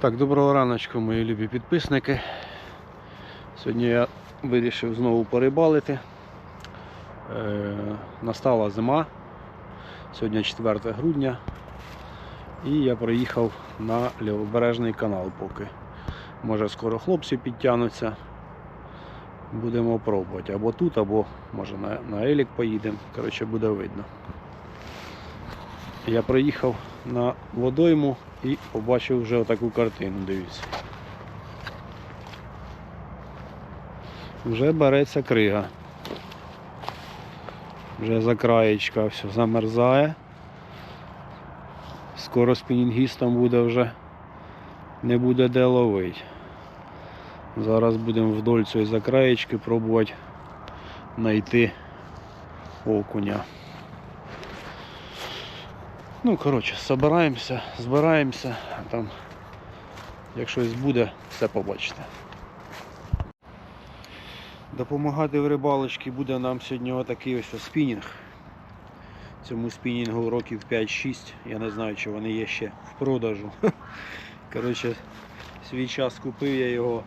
Так, доброго раночку, мої любі підписники. Сьогодні я вирішив знову порибалити. Е, настала зима. Сьогодні 4 грудня. І я приїхав на лівобережний канал поки. Може скоро хлопці підтягнуться. Будемо пробувати. Або тут, або може на, на Елік поїдемо. Коротше, буде видно. Я приїхав на водойму і побачив вже отаку картину, дивіться. Вже береться крига. Вже за краєчка все замерзає. Скоро спінінгістам буде вже не буде де ловити. Зараз будемо вдоль цієї закраєчки пробувати знайти окуня. Ну, коротше, збираємося, збираємося, там, як щось буде, все побачите. Допомагати в рибалочці буде нам сьогодні отакий ось спінінг. Цьому спінінгу років 5-6. Я не знаю, чи вони є ще в продажу. Коротше, свій час купив я його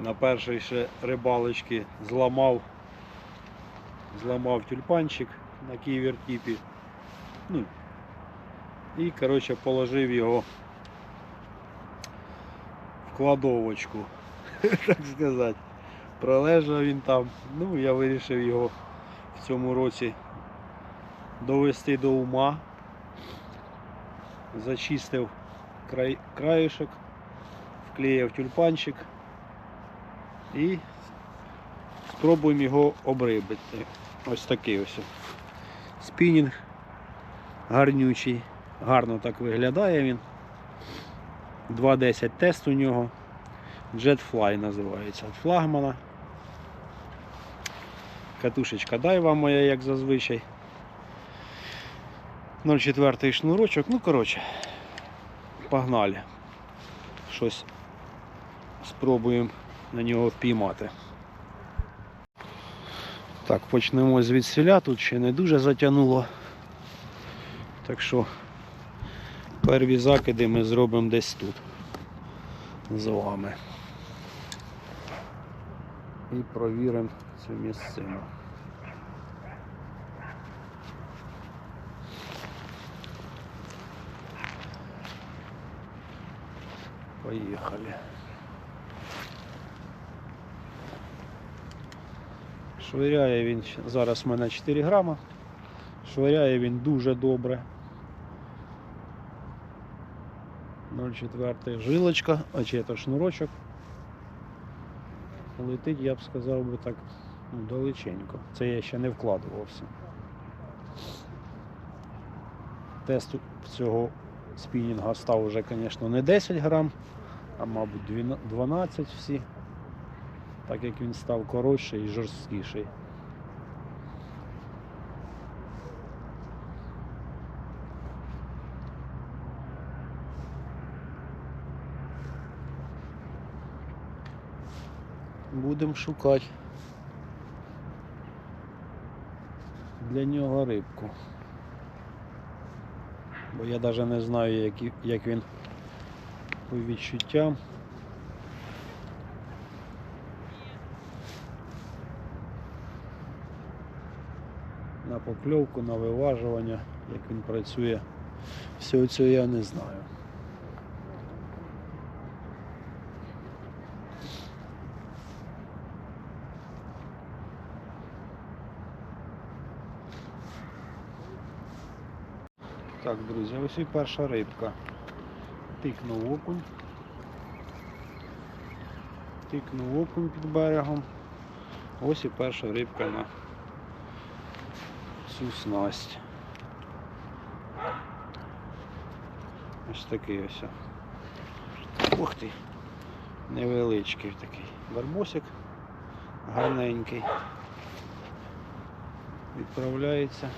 на першій ще рибалочці, зламав, зламав тюльпанчик на ківертіпі. Ну, і коротше положив його в кладовочку, так сказати. Пролежав він там. Ну, я вирішив його в цьому році довести до ума. Зачистив край, краєшок, вклеїв тюльпанчик і спробуємо його обрибити. Ось такий ось. Спінінг гарнючий, гарно так виглядає він. 2.10 тест у нього. Jetfly називається від флагмана. Катушечка дайва моя, як зазвичай. 0,4 шнурочок. Ну, коротше, погнали. Щось спробуємо на нього впіймати. Так, почнемо звідсіля, тут ще не дуже затягнуло. Так що перві закиди ми зробимо десь тут з вами. І провіримо цю місцину. Поїхали. Швиряє він зараз в мене 4 грама. Швиряє він дуже добре. 0,4 жилочка, а чи це шнурочок. Летить, я б сказав би так ну, далеченько. Це я ще не вкладувався. Тест цього спінінга став вже, звісно, не 10 грам, а мабуть 12 12 всі. Так як він став коротший і жорсткіший. Будемо шукати для нього рибку. Бо я навіть не знаю, як, він по відчуттям. На покльовку, на виважування, як він працює. Всього цього я не знаю. Так, друзі, ось і перша рибка. Тикнув окунь. Тикнув окунь під берегом. Ось і перша рибка на цю снасть. Ось такий ось. Ух ти! Невеличкий такий барбосик, гарненький. Відправляється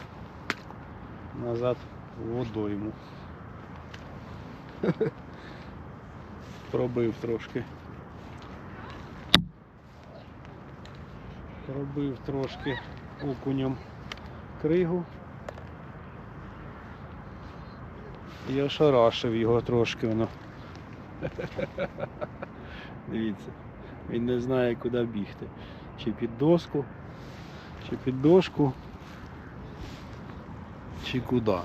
назад водойму. Пробив трошки. Пробив трошки окунем кригу. І ошарашив його трошки воно. Дивіться, він не знає, куди бігти. Чи під доску, чи під дошку, чи куди.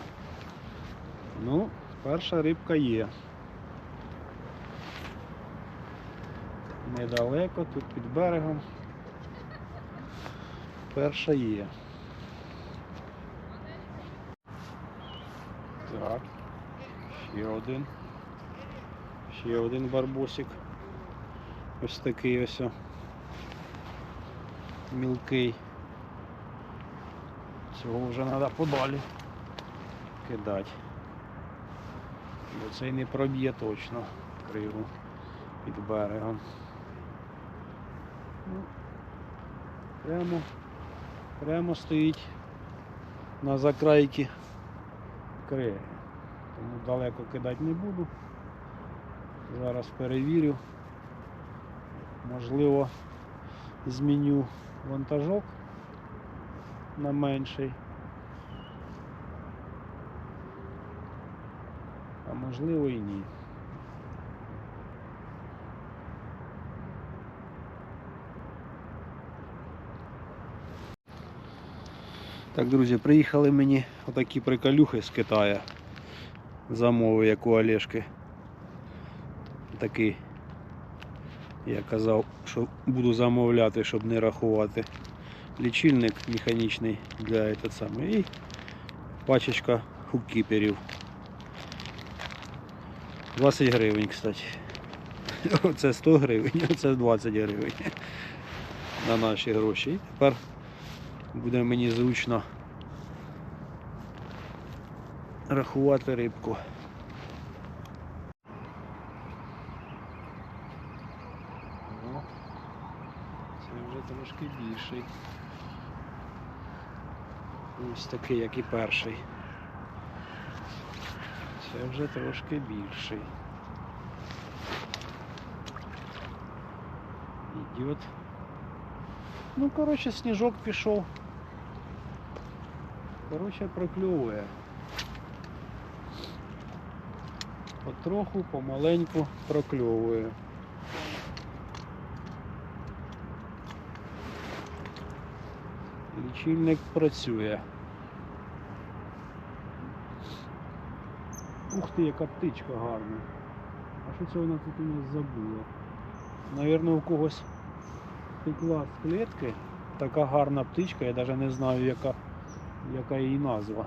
Ну, перша рибка є. Недалеко, тут під берегом. Перша є. Так. Ще один. Ще один барбосик. Ось такий ось. Мілкий. Цього вже треба подалі кидати. Бо цей не проб'є точно криву під берегом. Ну, Прямо, прямо стоїть на закрайці криги. Тому далеко кидати не буду. Зараз перевірю. Можливо, зміню вантажок на менший. Можливо і ні. Так, друзі, приїхали мені отакі приколюхи з Китаю. Замови, як у Олешки. Такий. Я казав, що буду замовляти, щоб не рахувати. Лічильник механічний для этот. І пачечка хуккіперів. 20 гривень, кстати. Оце 100 гривень, оце 20 гривень. На наші гроші. І тепер буде мені зручно рахувати рибку. О, Це вже трошки більший. Ось такий, як і перший. Це вже трошки більший. Ідіот. Ну, коротше, сніжок пішов. Коротше, прокльовує. Потроху, помаленьку прокльовує. Лічильник працює. Ух ти, яка птичка гарна. А що це вона тут у нас забула? Навірно, у когось пекла з клітки. Така гарна птичка, я навіть не знаю, яка, яка її назва.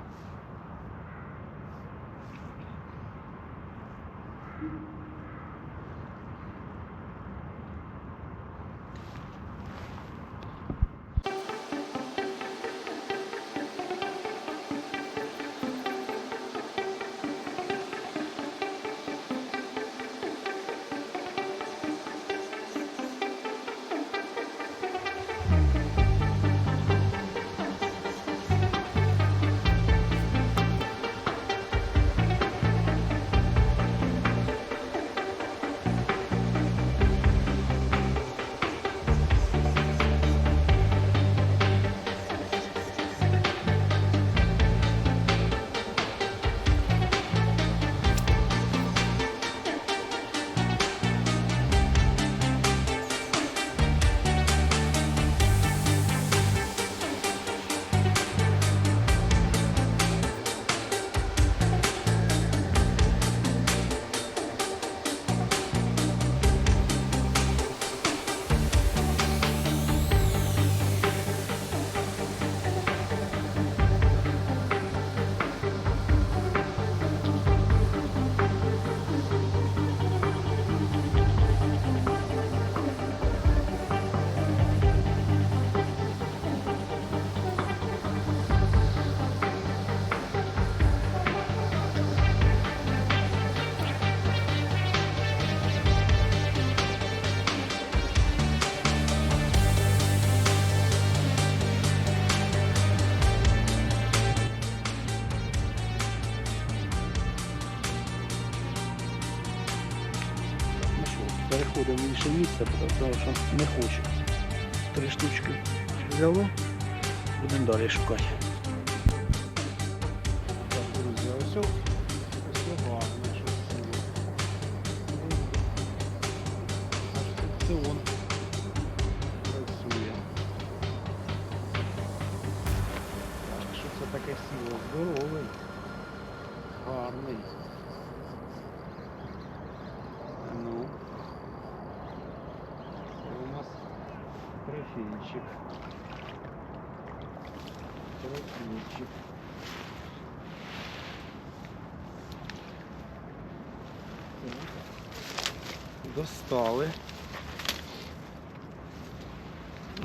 Переходимо в інше місце, тому що не хочу. Три штучки взяло. Будемо далі шукати. Так, друзі, ось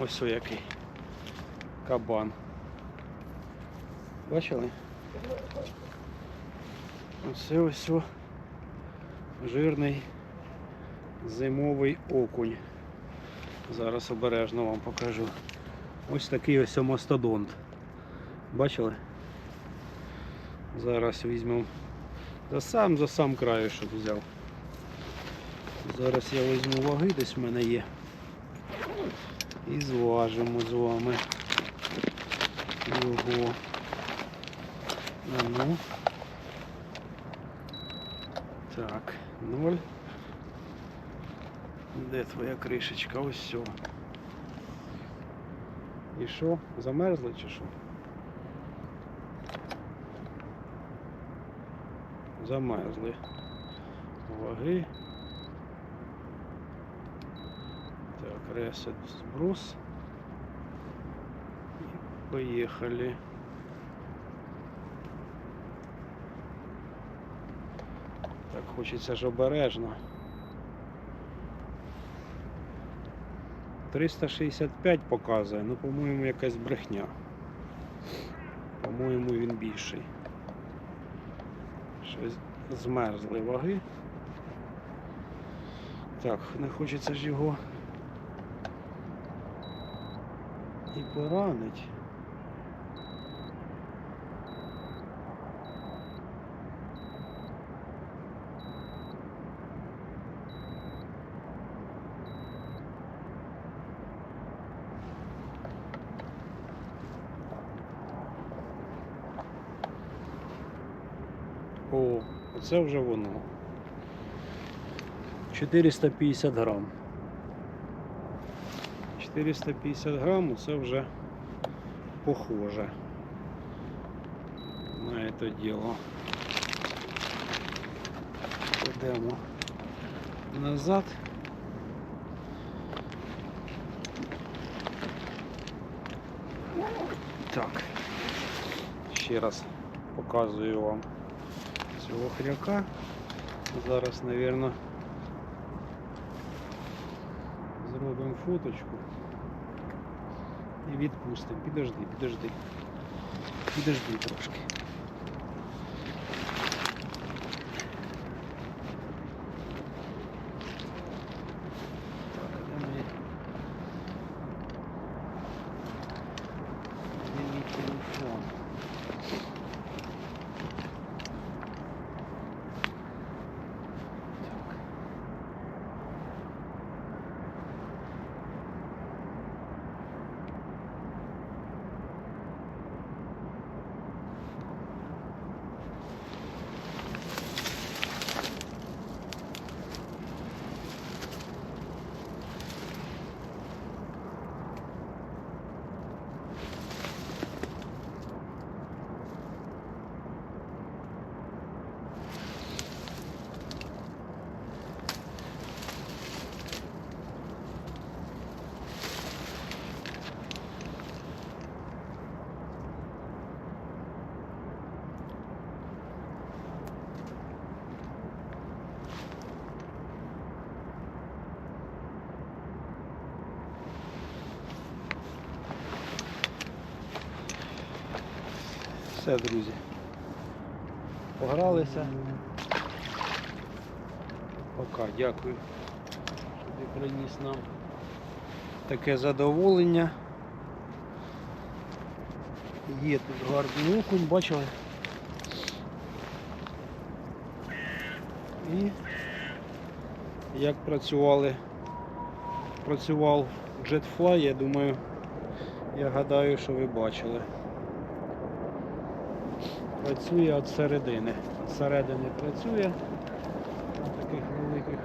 Ось о який кабан. Бачили? Ось о жирний зимовий окунь. Зараз обережно вам покажу. Ось такий ось мастодонт. Бачили? Зараз візьмемо за сам за сам краю, взяв. Зараз я візьму ваги, десь в мене є. І зважимо з вами його. Ну. Так, ноль. Де твоя кришечка? Ось все. І що? Замерзли чи що? Замерзли. Ваги. Так, ресет сброс. И поехали. Так, хочеться ж обережно. 365 показує, ну по-моєму якась брехня. По-моєму він більший. Щось змерзли ваги. Так, не хочеться ж його і поранить. О, оце вже воно. 450 грам. 450 грам це вже похоже на это дело. Кладемо назад. Так. Ще раз показую вам цього хряка. Зараз, мабуть, фоточку і відпустимо. Підожди, підожди. Підожди трошки. Так, а де мої? Де мій телефон? Так. Все, друзі. Погралися. Пока, дякую, що ти приніс нам таке задоволення. Є тут гарний окунь, бачили? І як працювали, працював Jetfly, я думаю, я гадаю, що ви бачили працює від середини. От середини працює на таких великих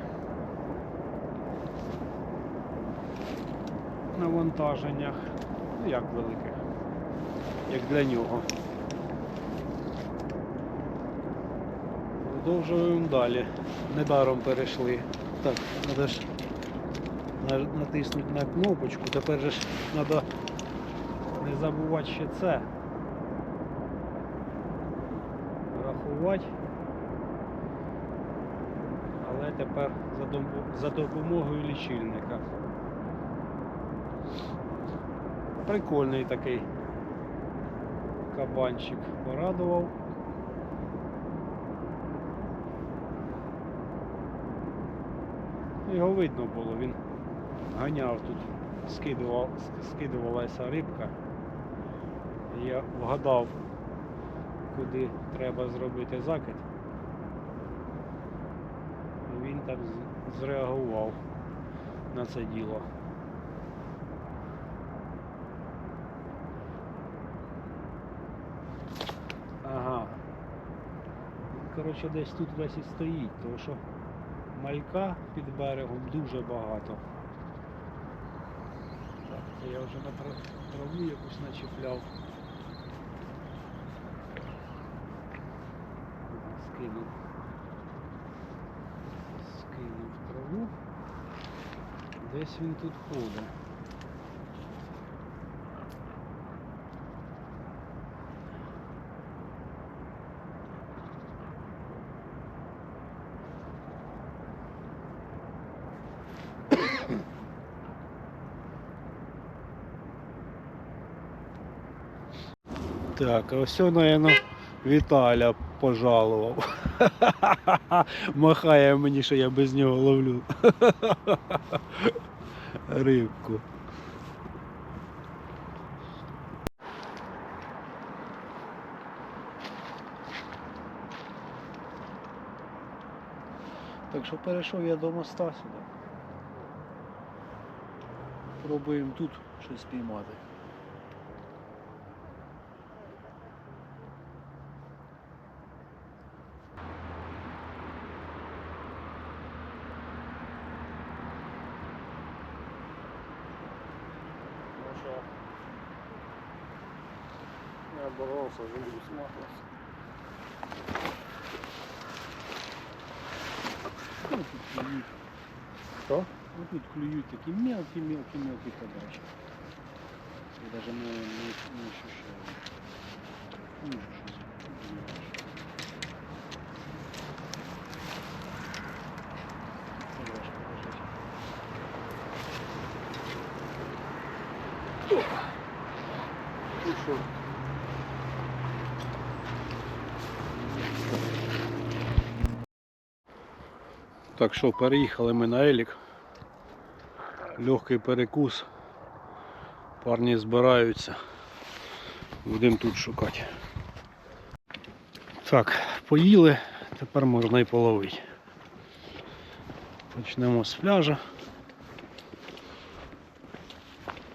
навантаженнях. Ну як великих, як для нього. Продовжуємо далі. Недаром перейшли. Так, треба ж натиснути на кнопочку, тепер же ж треба не забувати ще це. Рахувати. Але тепер за, допомогою лічильника. Прикольний такий кабанчик порадував. Його видно було, він ганяв тут, скидувалася рибка. Я вгадав, куди треба зробити закид. Він так зреагував на це діло. Ага. Коротше, десь тут весь і стоїть, тому що малька під берегом дуже багато. Так, це я вже на траву якусь начіпляв. Ага, Скинув. Скинув траву. Десь він тут ходить. Так, ось, наверное, Віталя пожалував. Махає мені, що я без нього ловлю. Рибку. Так що перейшов я до моста сюди. Пробуємо тут щось піймати. Я боролся, живу смахнулся. Ну, тут клюють. Что? Ну тут клюють такі мелкі, мелкі, мелкі подачі. Я даже не, не, не ощущаю. Ну, щось знаєш. Подальше, подальше. Ну что? Так що, переїхали ми на Елік. Легкий перекус. Парні збираються. Будемо тут шукати. Так, поїли, тепер можна і половити. Почнемо з пляжа.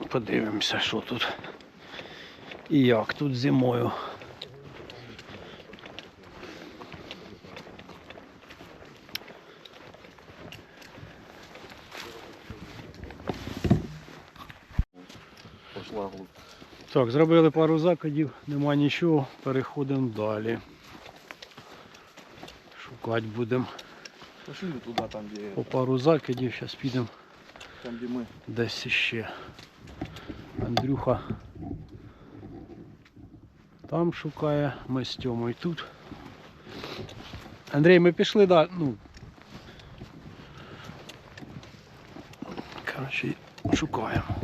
Подивимося, що тут і як тут зимою. Так, зробили пару закладів, нема нічого, переходимо далі. Шукати будемо Пошли туда, там где, по пару закидів, зараз підемо там, где мы. десь іще. Андрюха там шукає, ми з Тьомою тут. Андрій, ми пішли далі. Ну. Коротше, шукаємо.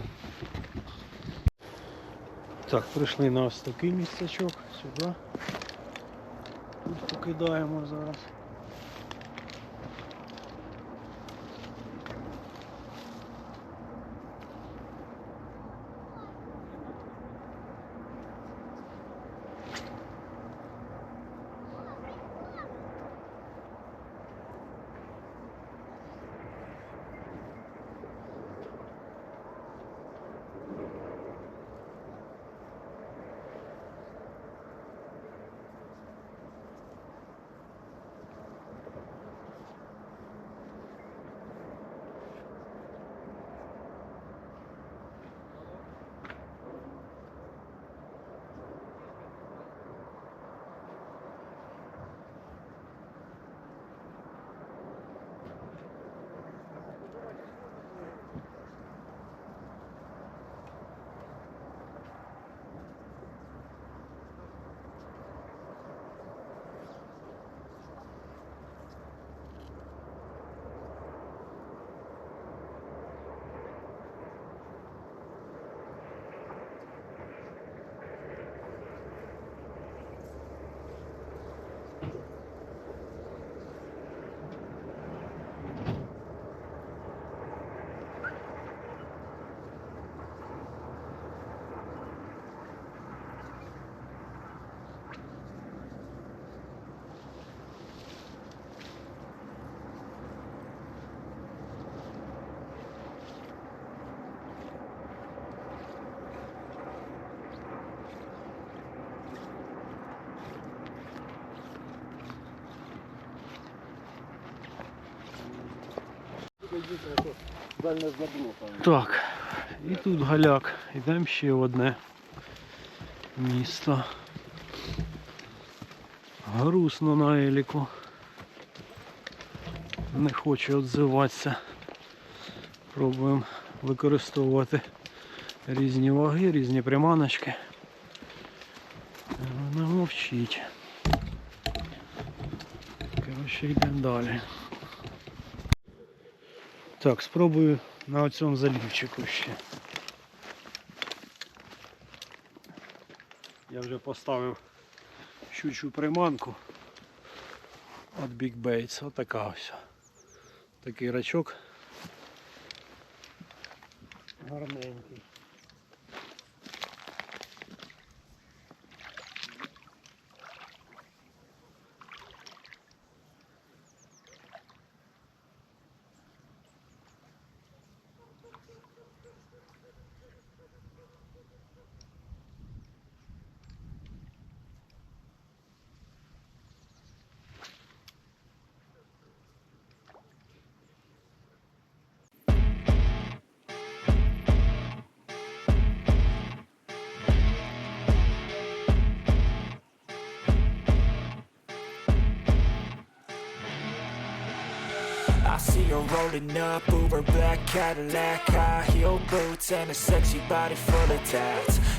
Так, прийшли на ось такий місцячок сюди. Тут покидаємо зараз. Так, і тут галяк. Йдемо ще в одне місто. Грустно на еліку. Не хоче відзиватися. Пробуємо використовувати різні ваги, різні приманочки. Вона мовчить. Коротше, йдемо далі. Так, спробую на цьому залівчику ще. Я вже поставив щучу приманку від Big Bates. Отака ось. Такий рачок. Гарненький. See her rolling up, Uber black Cadillac High heel boots and a sexy body full of tats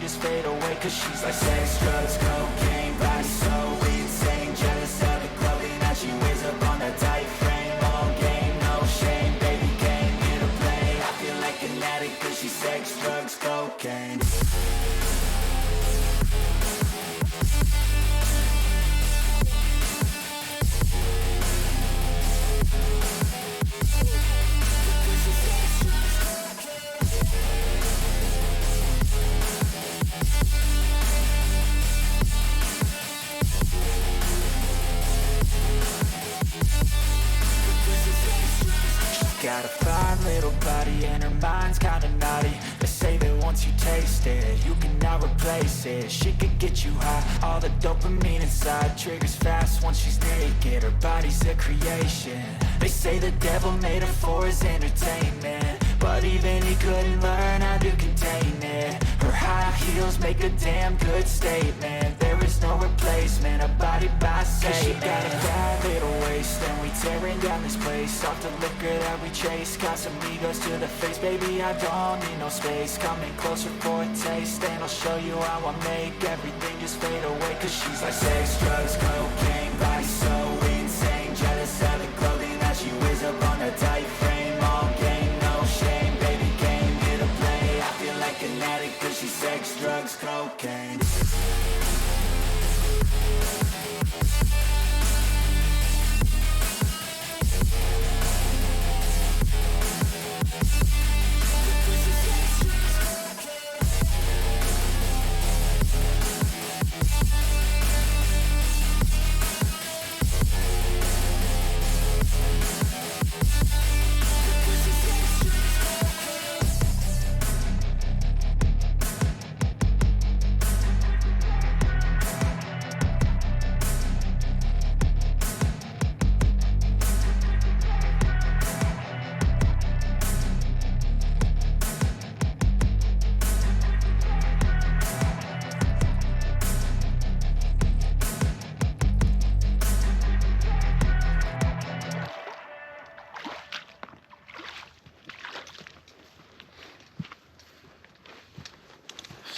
just fade away Cause she's like sex, drugs, cocaine Body so Got a fine little body and her mind's kinda naughty. They say that once you taste it, you cannot replace it. She could get you high, all the dopamine inside Triggers fast once she's naked, her body's a creation. They say the devil made her for his entertainment. But even he couldn't learn how to contain it. Her high heels make a damn good statement No replacement, a body by Satan she got a bad little waist And we tearing down this place. Off the liquor that we chase Casamigos to the face. Baby, I don't need no space. Coming closer for a taste And I'll show you how I make everything just fade away. Cause she's like sex, drugs, cocaine so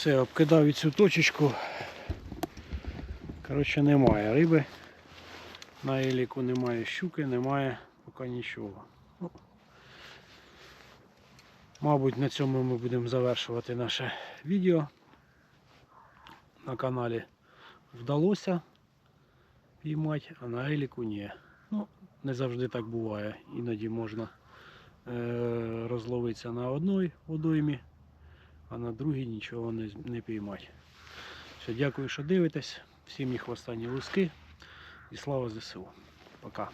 Все, обкидав і цю точечку. Коротше, немає риби. На еліку немає щуки, немає поки нічого. Ну, мабуть, на цьому ми будемо завершувати наше відео. На каналі вдалося піймати, а на еліку ні. Ну, не завжди так буває. Іноді можна е, розловитися на одній водоймі, а на другій нічого не, не піймати. Все, дякую, що дивитесь. Всім їх останні луски. І слава ЗСУ. Пока.